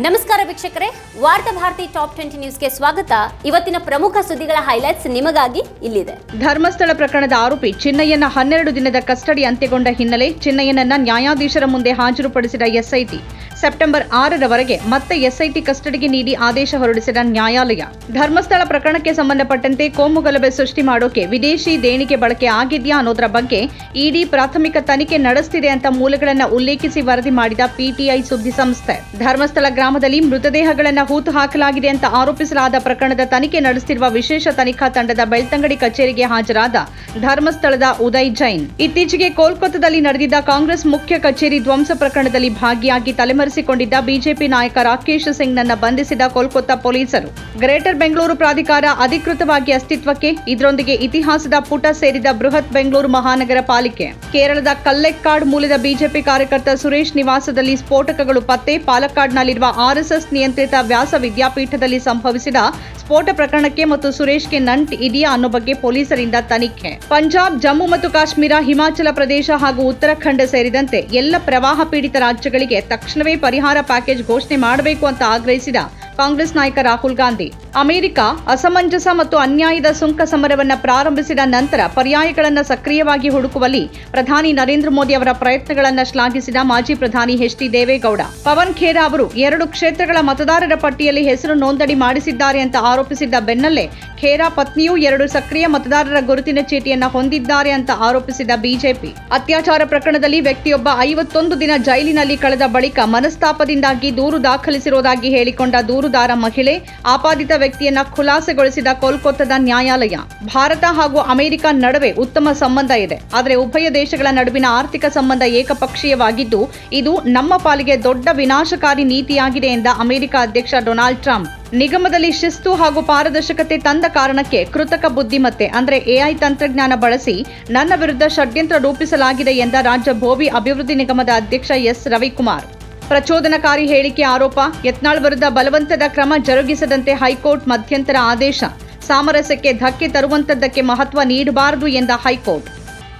ನಮಸ್ಕಾರ ವೀಕ್ಷಕರೇ, ವಾರ್ತಾ ಭಾರತಿ ಟಾಪ್ ಟ್ವೆಂಟಿ ನ್ಯೂಸ್ಗೆ ಸ್ವಾಗತ. ಇವತ್ತಿನ ಪ್ರಮುಖ ಸುದ್ದಿಗಳ ಹೈಲೈಟ್ಸ್ ನಿಮಗಾಗಿ ಇಲ್ಲಿದೆ. ಧರ್ಮಸ್ಥಳ ಪ್ರಕರಣದ ಆರೋಪಿ ಚಿನ್ನಯ್ಯನ ಹನ್ನೆರಡು ದಿನದ ಕಸ್ಟಡಿ ಅಂತ್ಯಗೊಂಡ ಹಿನ್ನೆಲೆ ಚಿನ್ನಯ್ಯನನ್ನ ನ್ಯಾಯಾಧೀಶರ ಮುಂದೆ ಹಾಜರುಪಡಿಸಿದ ಎಸ್ಐಟಿ. ಸೆಪ್ಟೆಂಬರ್ ಆರರವರೆಗೆ ಮತ್ತೆ ಎಸ್ಐಟಿ ಕಸ್ಟಡಿಗೆ ನೀಡಿ ಆದೇಶ ಹೊರಡಿಸಿದ ನ್ಯಾಯಾಲಯ. ಧರ್ಮಸ್ಥಳ ಪ್ರಕರಣಕ್ಕೆ ಸಂಬಂಧಪಟ್ಟಂತೆ ಕೋಮುಗಲಭೆ ಸೃಷ್ಟಿ ಮಾಡೋಕೆ ವಿದೇಶಿ ದೇಣಿಗೆ ಬಳಕೆ ಆಗಿದ್ಯಾ ಅನ್ನೋದರ ಬಗ್ಗೆ ಇಡಿ ಪ್ರಾಥಮಿಕ ತನಿಖೆ ನಡೆಸುತ್ತಿದೆ ಅಂತ ಮೂಲಗಳನ್ನು ಉಲ್ಲೇಖಿಸಿ ವರದಿ ಮಾಡಿದ ಪಿಟಿಐ ಸುದ್ದಿ ಸಂಸ್ಥೆ. ಧರ್ಮಸ್ಥಳ ಗ್ರಾಮದಲ್ಲಿ ಮೃತದೇಹಗಳನ್ನು ಹೂತು ಹಾಕಲಾಗಿದೆ ಅಂತ ಆರೋಪಿಸಲಾದ ಪ್ರಕರಣದ ತನಿಖೆ ನಡೆಸುತ್ತಿರುವ ವಿಶೇಷ ತನಿಖಾ ತಂಡದ ಬೆಳ್ತಂಗಡಿ ಕಚೇರಿಗೆ ಹಾಜರಾದ ಧರ್ಮಸ್ಥಳದ ಉದಯ್ ಜೈನ್. ಇತ್ತೀಚೆಗೆ ಕೋಲ್ಕತ್ತಾದಲ್ಲಿ ನಡೆದಿದ್ದ ಕಾಂಗ್ರೆಸ್ ಮುಖ್ಯ ಕಚೇರಿ ಧ್ವಂಸ ಪ್ರಕರಣದಲ್ಲಿ ಭಾಗಿಯಾಗಿ ತಲೆಮರೆಸಿಕೊಂಡಿದ್ದ ಬಿಜೆಪಿ ನಾಯಕ ರಾಕೇಶ್ ಸಿಂಗ್ ನನ್ನ ಬಂಧಿಸಿದ ಕೋಲ್ಕತ್ತಾ ಪೊಲೀಸರು. ಗ್ರೇಟರ್ ಬೆಂಗಳೂರು ಪ್ರಾಧಿಕಾರ ಅಧಿಕೃತವಾಗಿ ಅಸ್ತಿತ್ವಕ್ಕೆ, ಇದರೊಂದಿಗೆ ಇತಿಹಾಸದ ಪುಟ ಸೇರಿದ ಬೃಹತ್ ಬೆಂಗಳೂರು ಮಹಾನಗರ ಪಾಲಿಕೆ. ಕೇರಳದ ಕಲ್ಲೆಕ್ಕಾಡ್ ಮೂಲದ ಬಿಜೆಪಿ ಕಾರ್ಯಕರ್ತ ಸುರೇಶ್ ನಿವಾಸದಲ್ಲಿ ಸ್ಫೋಟಕಗಳು ಪತ್ತೆ, ಪಾಲಕ್ಕಾಡ್ನಲ್ಲಿರುವ ಆರ್ಎಸ್ಎಸ್ ನಿಯಂತ್ರಿತ ವ್ಯಾಸ ವಿದ್ಯಾಪೀಠದಲ್ಲಿ ಸಂಭವಿಸಿದ ಸ್ಫೋಟ ಪ್ರಕರಣಕ್ಕೆ ಮತ್ತು ಸುರೇಶ್ಗೆ ನಂಟ್ ಇದೆಯಾ ಅನ್ನೋ ಬಗ್ಗೆ ಪೊಲೀಸರಿಂದ ತನಿಖೆ. ಪಂಜಾಬ್, ಜಮ್ಮು ಮತ್ತು ಕಾಶ್ಮೀರ, ಹಿಮಾಚಲ ಪ್ರದೇಶ ಹಾಗೂ ಉತ್ತರಾಖಂಡ ಸೇರಿದಂತೆ ಎಲ್ಲ ಪ್ರವಾಹ ಪೀಡಿತ ರಾಜ್ಯಗಳಿಗೆ ತಕ್ಷಣವೇ ಪರಿಹಾರ ಪ್ಯಾಕೇಜ್ ಘೋಷಣೆ ಮಾಡಬೇಕು ಅಂತ ಆಗ್ರಹಿಸಿದ ಕಾಂಗ್ರೆಸ್ ನಾಯಕ ರಾಹುಲ್ ಗಾಂಧಿ. ಅಮೆರಿಕ ಅಸಮಂಜಸ ಮತ್ತು ಅನ್ಯಾಯದ ಸುಂಕ ಸಮರವನ್ನು ಪ್ರಾರಂಭಿಸಿದ ನಂತರ ಪರ್ಯಾಯಗಳನ್ನು ಸಕ್ರಿಯವಾಗಿ ಹುಡುಕುವಲ್ಲಿ ಪ್ರಧಾನಿ ನರೇಂದ್ರ ಮೋದಿ ಅವರ ಪ್ರಯತ್ನಗಳನ್ನು ಶ್ಲಾಘಿಸಿದ ಮಾಜಿ ಪ್ರಧಾನಿ ಎಚ್ ಡಿ ದೇವೇಗೌಡ. ಪವನ್ ಖೇರಾ ಅವರು ಎರಡು ಕ್ಷೇತ್ರಗಳ ಮತದಾರರ ಪಟ್ಟಿಯಲ್ಲಿ ಹೆಸರು ನೋಂದಣಿ ಮಾಡಿಸಿದ್ದಾರೆ ಅಂತ ಆರೋಪಿಸಿದ್ದ ಬೆನ್ನಲ್ಲೇ ಖೇರಾ ಪತ್ನಿಯೂ ಎರಡು ಸಕ್ರಿಯ ಮತದಾರರ ಗುರುತಿನ ಚೀಟಿಯನ್ನು ಹೊಂದಿದ್ದಾರೆ ಅಂತ ಆರೋಪಿಸಿದ ಬಿಜೆಪಿ. ಅತ್ಯಾಚಾರ ಪ್ರಕರಣದಲ್ಲಿ ವ್ಯಕ್ತಿಯೊಬ್ಬ ಐವತ್ತೊಂದು ದಿನ ಜೈಲಿನಲ್ಲಿ ಕಳೆದ ಬಳಿಕ ಮನಸ್ತಾಪದಿಂದಾಗಿ ದೂರು ದಾಖಲಿಸಿರುವುದಾಗಿ ಹೇಳಿಕೊಂಡ ದೂರುದಾರ ಮಹಿಳೆ ಆಪಾದಿತ ವ್ಯಕ್ತಿಯನ್ನ ಖುಲಾಸೆಗೊಳಿಸಿದ ಕೋಲ್ಕತ್ತಾದ ನ್ಯಾಯಾಲಯ. ಭಾರತ ಹಾಗೂ ಅಮೆರಿಕ ನಡುವೆ ಉತ್ತಮ ಸಂಬಂಧ ಇದೆ. ಆದರೆ ಉಭಯ ದೇಶಗಳ ನಡುವಿನ ಆರ್ಥಿಕ ಸಂಬಂಧ ಏಕಪಕ್ಷೀಯವಾಗಿದ್ದು, ಇದು ನಮ್ಮ ಪಾಲಿಗೆ ದೊಡ್ಡ ವಿನಾಶಕಾರಿ ನೀತಿಯಾಗಿದೆ ಎಂದ ಅಮೆರಿಕ ಅಧ್ಯಕ್ಷ ಡೊನಾಲ್ಡ್ ಟ್ರಂಪ್. ನಿಗಮದಲ್ಲಿ ಶಿಸ್ತು ಹಾಗೂ ಪಾರದರ್ಶಕತೆ ತಂದ ಕಾರಣಕ್ಕೆ ಕೃತಕ ಬುದ್ಧಿಮತ್ತೆ, ಅಂದ್ರೆ ಎಐ ತಂತ್ರಜ್ಞಾನ ಬಳಸಿ ನನ್ನ ವಿರುದ್ಧ ಷಡ್ಯಂತ್ರ ರೂಪಿಸಲಾಗಿದೆ ಎಂದ ರಾಜ್ಯ ಭೋವಿ ಅಭಿವೃದ್ಧಿ ನಿಗಮದ ಅಧ್ಯಕ್ಷ ಎಸ್ ರವಿಕುಮಾರ್. ಪ್ರಚೋದನಕಾರಿ ಹೇಳಿಕೆ ಆರೋಪ. ಯತ್ನಾಳ್ ವಿರುದ್ಧ ಬಲವಂತದ ಕ್ರಮ ಜರುಗಿಸದಂತೆ ಹೈಕೋರ್ಟ್ ಮಧ್ಯಂತರ ಆದೇಶ. ಸಾಮರಸ್ಯಕ್ಕೆ ಧಕ್ಕೆ ತರುವಂತದ್ದಕ್ಕೆ ಮಹತ್ವ ನೀಡಬಾರದು ಎಂದ ಹೈಕೋರ್ಟ್.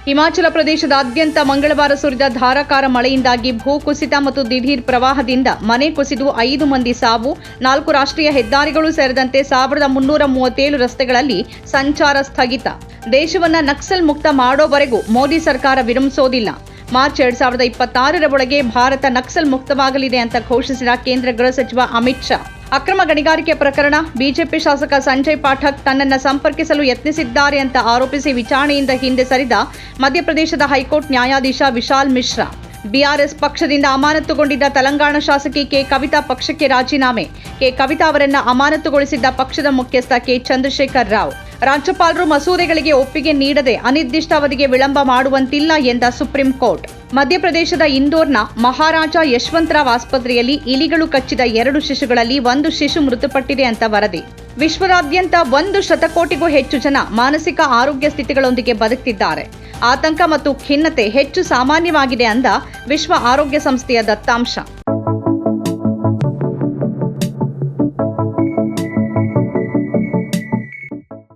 ಹಿಮಾಚಲ ಪ್ರದೇಶದಾದ್ಯಂತ ಮಂಗಳವಾರ ಸುರಿದ ಧಾರಾಕಾರ ಮಳೆಯಿಂದಾಗಿ ಭೂಕುಸಿತ ಮತ್ತು ದಿಢೀರ್ ಪ್ರವಾಹದಿಂದ ಮನೆ ಕುಸಿದು ಐದು ಮಂದಿ ಸಾವು, ನಾಲ್ಕು ರಾಷ್ಟ್ರೀಯ ಹೆದ್ದಾರಿಗಳು ಸೇರಿದಂತೆ ಸಾವಿರದ ಮುನ್ನೂರ ಮೂವತ್ತೇಳು ರಸ್ತೆಗಳಲ್ಲಿ ಸಂಚಾರ ಸ್ಥಗಿತ. ದೇಶವನ್ನ ನಕ್ಸಲ್ ಮುಕ್ತ ಮಾಡೋವರೆಗೂ ಮೋದಿ ಸರ್ಕಾರ ವಿರಮಿಸೋದಿಲ್ಲ. ಮಾರ್ಚ್ ಎರಡ್ ಸಾವಿರದ ಇಪ್ಪತ್ತಾರರ ಒಳಗೆ ಭಾರತ ನಕ್ಸಲ್ ಮುಕ್ತವಾಗಲಿದೆ ಅಂತ ಘೋಷಿಸಿದ ಕೇಂದ್ರ ಗೃಹ ಸಚಿವ ಅಮಿತ್ ಶಾ. ಅಕ್ರಮ ಗಣಿಗಾರಿಕೆ ಪ್ರಕರಣ, ಬಿಜೆಪಿ ಶಾಸಕ ಸಂಜಯ್ ಪಾಠಕ್ ತನ್ನನ್ನು ಸಂಪರ್ಕಿಸಲು ಯತ್ನಿಸಿದ್ದಾರೆ ಅಂತ ಆರೋಪಿಸಿ ವಿಚಾರಣೆಯಿಂದ ಹಿಂದೆ ಸರಿದ ಮಧ್ಯಪ್ರದೇಶದ ಹೈಕೋರ್ಟ್ ನ್ಯಾಯಾಧೀಶ ವಿಶಾಲ್ ಮಿಶ್ರಾ. ಬಿಆರ್ಎಸ್ ಪಕ್ಷದಿಂದ ಅಮಾನತುಗೊಂಡಿದ್ದ ತೆಲಂಗಾಣ ಶಾಸಕಿ ಕೆ ಕವಿತಾ ಪಕ್ಷಕ್ಕೆ ರಾಜೀನಾಮೆ. ಕೆ ಕವಿತಾ ಅವರನ್ನು ಅಮಾನತುಗೊಳಿಸಿದ್ದ ಪಕ್ಷದ ಮುಖ್ಯಸ್ಥ ಕೆ ಚಂದ್ರಶೇಖರ್ ರಾವ್. ರಾಜ್ಯಪಾಲರು ಮಸೂದೆಗಳಿಗೆ ಒಪ್ಪಿಗೆ ನೀಡದೆ ಅನಿರ್ದಿಷ್ಟಾವಧಿಗೆ ವಿಳಂಬ ಮಾಡುವಂತಿಲ್ಲ ಎಂದ ಸುಪ್ರೀಂ ಕೋರ್ಟ್. ಮಧ್ಯಪ್ರದೇಶದ ಇಂದೋರ್ನ ಮಹಾರಾಜ ಯಶವಂತರಾವ್ ಆಸ್ಪತ್ರೆಯಲ್ಲಿ ಇಲಿಗಳು ಕಚ್ಚಿದ ಎರಡು ಶಿಶುಗಳಲ್ಲಿ ಒಂದು ಶಿಶು ಮೃತಪಟ್ಟಿದೆ ಅಂತ ವರದಿ. ವಿಶ್ವದಾದ್ಯಂತ ಒಂದು ಶತಕೋಟಿಗೂ ಹೆಚ್ಚು ಜನ ಮಾನಸಿಕ ಆರೋಗ್ಯ ಸ್ಥಿತಿಗಳೊಂದಿಗೆ ಬದುಕ್ತಿದ್ದಾರೆ. ಆತಂಕ ಮತ್ತು ಖಿನ್ನತೆ ಹೆಚ್ಚು ಸಾಮಾನ್ಯವಾಗಿದೆ ಅಂದ ವಿಶ್ವ ಆರೋಗ್ಯ ಸಂಸ್ಥೆಯ ದತ್ತಾಂಶ.